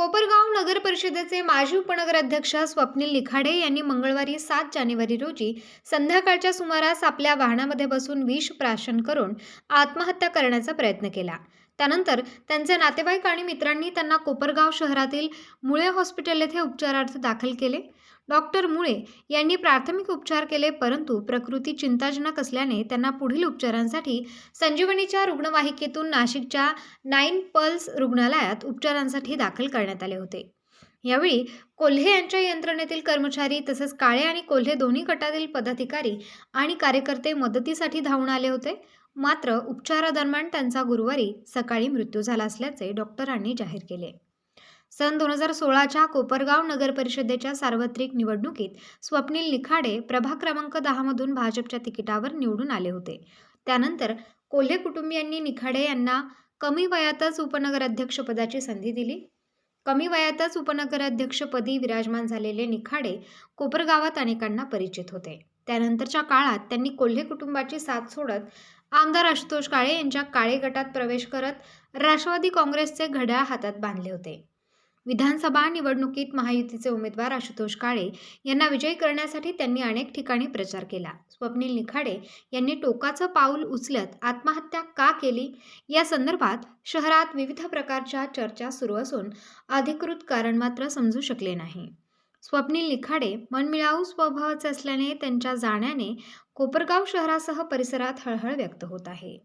कोपरगाव नगर परिषदेचे माजी उपनगराध्यक्ष स्वप्नील लिखाडे यांनी मंगळवारी सात जानेवारी रोजी संध्याकाळच्या सुमारास आपल्या वाहनामध्ये बसून विष प्राशन करून आत्महत्या करण्याचा प्रयत्न केला. त्यानंतर त्यांचे नातेवाईक आणि मित्रांनी त्यांना कोपरगाव शहरातील मुळे हॉस्पिटल येथे उपचारार्थ दाखल केले. डॉक्टर मुळे यांनी प्राथमिक उपचार केले परंतु प्रकृती चिंताजनक असल्याने त्यांना पुढील उपचारांसाठी संजीवनीच्या रुग्णवाहिकेतून नाशिकच्या नाईन पल्स रुग्णालयात उपचारांसाठी दाखल करण्यात आले होते. यावेळी कोल्हे यांच्या यंत्रणेतील कर्मचारी तसेच काळे आणि कोल्हे दोन्ही गटातील पदाधिकारी आणि कार्यकर्ते मदतीसाठी धावून आले होते. मात्र उपचारादरम्यान त्यांचा गुरुवारी सकाळी मृत्यू झाला असल्याचे डॉक्टरांनी जाहीर केले. सन दोन हजार सोळाच्या कोपरगाव नगर परिषदेच्या सार्वत्रिक निवडणुकीत स्वप्नील निखाडे प्रभाग क्रमांक दहामधून भाजपच्या तिकिटावर निवडून आले होते. त्यानंतर कोल्हे कुटुंबियांनी निखाडे यांना कमी वयातच उपनगराध्यक्षपदाची संधी दिली. कमी वयातच उपनगराध्यक्षपदी विराजमान झालेले निखाडे कोपरगावात अनेकांना परिचित होते. त्यानंतरच्या काळात त्यांनी कोल्हे कुटुंबाची साथ सोडत आमदार आशुतोष काळे यांच्या काळे गटात प्रवेश करत राष्ट्रवादी काँग्रेसचे घड्याळ हातात बांधले होते. विधानसभा निवडणुकीत महायुतीचे उमेदवार आशुतोष काळे यांना विजयी करण्यासाठी त्यांनी अनेक ठिकाणी प्रचार केला. स्वप्नील निखाडे यांनी टोकाचं पाऊल उचलत आत्महत्या का केली? या संदर्भात शहरात विविध प्रकारच्या चर्चा सुरू असून अधिकृत कारण मात्र समजू शकले नाही. स्वप्नील निखाडे मनमिळावू स्वभावाचे असल्याने त्यांच्या जाण्याने कोपरगाव शहरासह परिसरात हळहळ व्यक्त होत आहे.